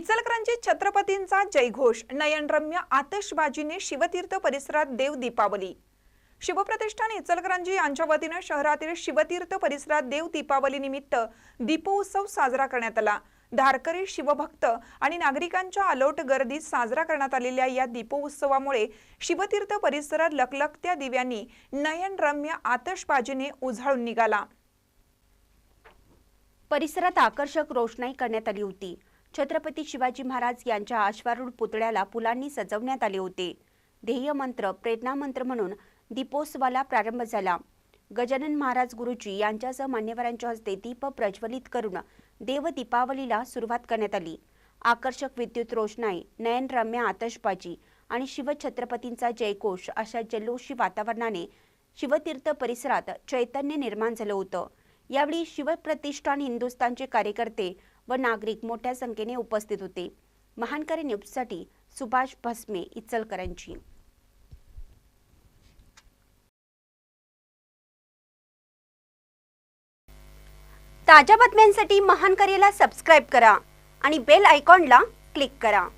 इचलकरंजी छत्रपतींचा जयघोष नयनरम्य आतषबाजीने शिवतीर्थ परिसरात देव दीपावली. शिवप्रतिष्ठान इचलकरंजी यांच्या वतीनं शहरातील शिवतीर्थ परिसरात देव दीपावली निमित्त दीपोत्सव साजरा करण्यात आला. धारकरी शिवभक्त आणि नागरिकांच्या अलोट गर्दीत साजरा करण्यात आलेल्या या दीपोत्सवामुळे शिवतीर्थ परिसरात लखलखत्या दिव्यांनी नयनरम्य आतषबाजीने उजाळून निघाला. परिसरात आकर्षक रोषणाई करण्यात आली होती. छत्रपती शिवाजी महाराज यांच्या अश्वारूढ पुतळ्याला फुलांनी सजवण्यात आले होते. ध्येय मंत्र प्रेरणा मंत्र म्हणून दीपोत्सवाला प्रारंभ झाला. गजानन महाराज गुरुजी यांच्यासह मान्यवरांच्या हस्ते दीप प्रज्वलित करून देव दीपावलीला सुरुवात करण्यात आली. आकर्षक विद्युत रोषणाई नयनरम्य आतषबाजी आणि शिवछत्रपतींचा जयघोष अशा जल्लोषी वातावरणाने शिवतीर्थ परिसरात चैतन्य निर्माण झालं होतं. यावेळी शिवप्रतिष्ठान हिंदुस्थानचे कार्यकर्ते व नागरिक मोठ्या संख्येने उपस्थित होते. महानकरी न्यूजसाठी सुभाष भस्मे इचलकरांची ताज्या बातम्यांसाठी महानकरीला सबस्क्राईब करा आणि बेल आयकॉनला क्लिक करा.